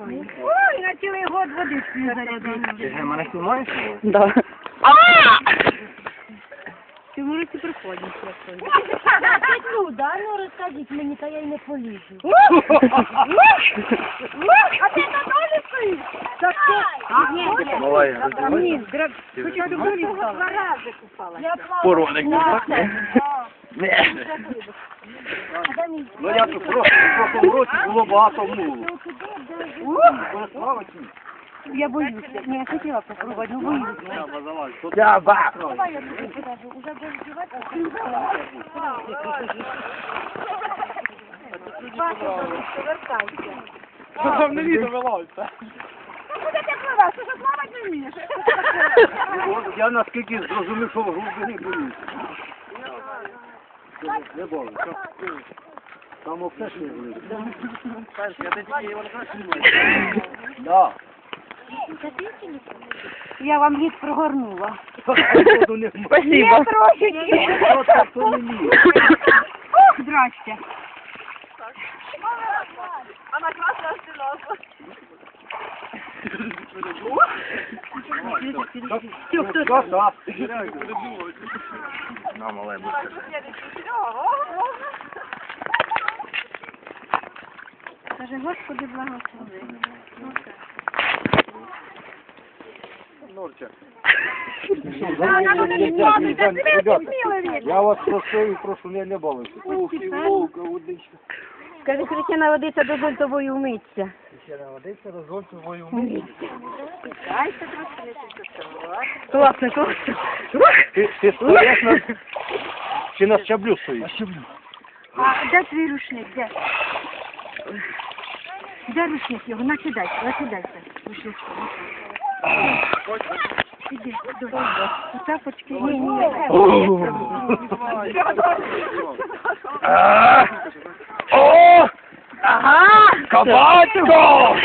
Ой, на цілий год водичку не зарядили. Ти мене знімаєш? Да. Ти році приходиш, як Ну, да, ну розкажіть мені, та я й не полізу. А ти на долі стоїш? Так ти... Ні, Малая, ні. Хоча б долі стала. Рази купала. Я. Не? Ні. Ну я тут просто в прошлому році було багато мулу. Я боюся. Ні, я хотіла попробувати, ну боюся. Я ба! Давай я тобі покажу. Уже будеш жувати? Там не відео велося. Куди ти пливеш? Ти ж плавати не вмієш. Я наскільки зрозумів, що в груди не боюсь. Не боюсь. Там все. Да. Я вам лід прогорнула. Спасибо. трошечки. Ох, здрасте. Хто Що так? На, мале, Каже, Господи, благослови. Норча. Ребята, Я вас прошу і прошу, не, не балуйся. Ух, і вовка, водичка. Скажи, Христина, водиця дозволь тобою вмитися. Не водиця, дозвольте твою мені. Класно, класно. Ти, ти стоїш на... Чи на щаблю стоїш? На щаблю. А де твій рушник? Де? Де рушник його? Накидайся, накидайся. Рушник. Іди. Тапочки. Ні, ні. А! О! Ага! Кабачко!